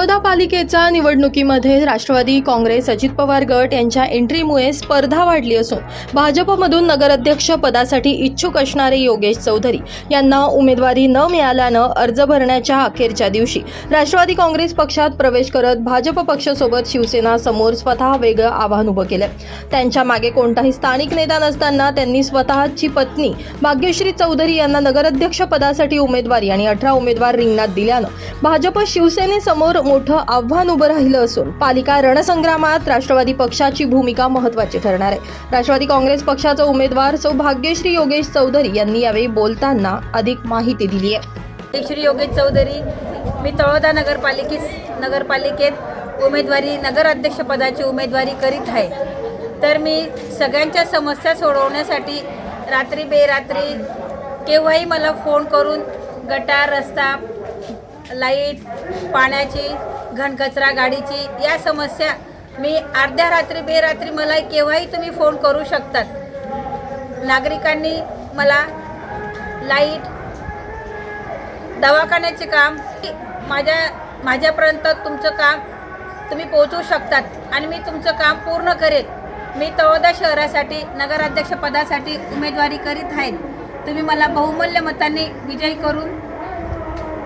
नगरपालिकेच्या निवडणुकीमध्ये राष्ट्रवादी काँग्रेस अजित पवार गट यांच्या एंट्रीमुळे स्पर्धा वाढली असून भाजपमधून नगराध्यक्ष पदासाठी इच्छुक असणारे योगेश चौधरी यांना उमेदवारी न मिळाल्यानं अर्ज भरण्याच्या अखेरच्या दिवशी राष्ट्रवादी काँग्रेस पक्षात प्रवेश करत भाजप पक्षासोबत शिवसेना समोर स्वतः वेगळं आव्हान उभं केलं. त्यांच्या मागे कोणताही स्थानिक नेता नसताना त्यांनी स्वतःची पत्नी भाग्यश्री चौधरी यांना नगराध्यक्ष पदासाठी उमेदवारी आणि अठरा उमेदवार रिंगणात दिल्यानं भाजप शिवसेनेसमोर मोठं आव्हान उभं राहिलं असून पालिका रणसंग्रामात राष्ट्रवादी पक्षाची भूमिका महत्त्वाची ठरणार आहे. राष्ट्रवादी काँग्रेस पक्षाचा उमेदवार सौ भाग्यश्री योगेश चौधरी यांनी यावेळी बोलताना अधिक माहिती दिली आहे. श्री योगेश चौधरी मी तळोदा नगरपालिकेस नगरपालिकेत उमेदवारी नगराध्यक्षपदाची उमेदवारी करीत आहे. तर मी सगळ्यांच्या समस्या सोडवण्यासाठी रात्री बेरात्री केव्हाही मला फोन करून गटार रस्ता लाइट पाण्याची घनकचरा गाडीची या समस्या मी अर्ध्या रात्री बेरात्री मला केव्हाही तुम्ही फोन करू शकतात. नागरिकांनी मला लाइट दवाखान्याचे काम माझ्या माझ्यापर्यंत तुमचं काम तुम्ही पोहोचवू शकतात आणि मी तुमचं काम पूर्ण करेन मी तळोदा शहरासाठी नगराध्यक्षपदासाठी उमेदवारी करीत आहे. तुम्ही मला बहुमूल्य मतांनी विजयी करून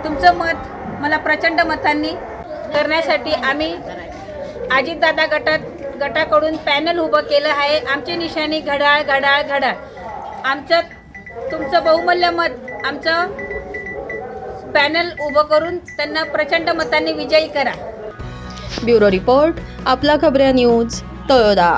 तुमचं मत मला प्रचंड मतांनी करण्यासाठी आम्ही अजितदादा गटात गटाकडून पॅनल उभं केलं आहे. आमची निशाणी घडाळ घडाळ घडाळ आमचं तुमचं बहुमूल्य मत आमचं पॅनल उभं करून त्यांना प्रचंड मतांनी विजयी करा. ब्युरो रिपोर्ट आपला खबऱ्या न्यूज तळोदा.